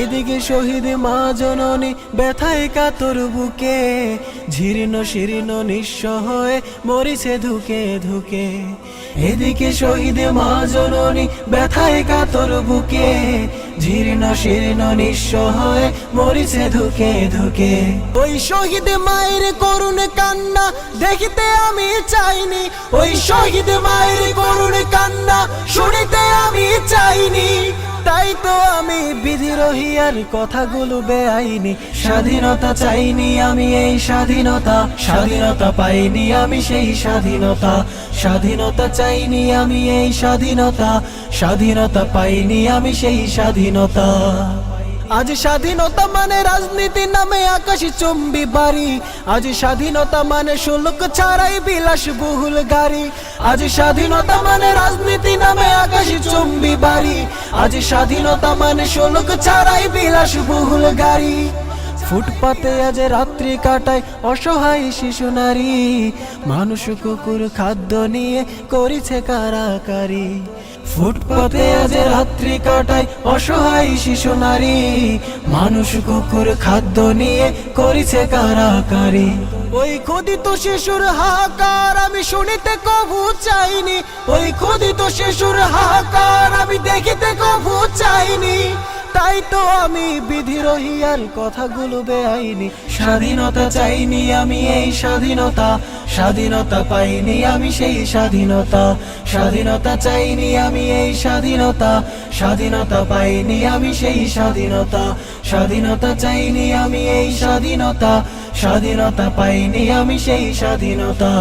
এদিকে শহীদ মা জননী ব্যথায় কাতর বুকে ঝিরিন শিরিন নিঃস্ব হয়ে মরিছে ধুকে ধুকে। এদিকে শহীদ মা জননী ব্যথায় কাতর বুকে ঝিরিন শিরিন নিঃস্ব হয়ে মরিছে ধুকে ধুকে। ওই শহীদ মায়ের করুণ কান্না দেখিতে আমি চাইনি, ওই শহীদ মায়ের করুণ তো আমি বিধিরহিয়ার কথাগুলো বেআইনি। স্বাধীনতা চাইনি আমি এই স্বাধীনতা। স্বাধীনতা পাইনি আমি সেই স্বাধীনতা। স্বাধীনতা চাইনি আমি এই স্বাধীনতা। স্বাধীনতা পাইনি আমি সেই স্বাধীনতা। আজ স্বাধীনতা মানে রাজনীতি নামে আকাশ চুম্বি বাড়ি। আজ স্বাধীনতা মানে শুল্ক ছাড়াই বিলাস বহুল গাড়ি। আজ স্বাধীনতা মানে রাজনীতি নামে আকাশ চুম্বি বাড়ি। আজ স্বাধীনতা মানে শুল্ক ছাড়াই বিলাস বহুল গাড়ি। ফুটপাতে আজ রাত্রি কাটায় অসহায় শিশু নারী। মানুষ কুকুর খাদ্য নিয়ে করিছে কারাকারি। ফুটপাতে আজ রাত্রি কাটায় অসহায় শিশু নারী। মানুষ কুকুর খাদ্য নিয়ে করিছে কারাকারি। ওই ক্ষুদিত শিশুর হাহাকার আমি শুনিতে কবু চাইনি। ওই ক্ষুদিত শিশুর হাহাকার আমি দেখিতে কবু চাইনি, তাই তো আমি বিধিরহিয়ার কথাগুলো বেআইনি। স্বাধীনতা চাইনি আমি এই স্বাধীনতা স্বাধীনতা পাইনি আমি সেই স্বাধীনতা। স্বাধীনতা চাইনি আমি এই স্বাধীনতা স্বাধীনতা পাইনি আমি সেই স্বাধীনতা। স্বাধীনতা চাইনি আমি এই স্বাধীনতা স্বাধীনতা পাইনি আমি সেই স্বাধীনতা।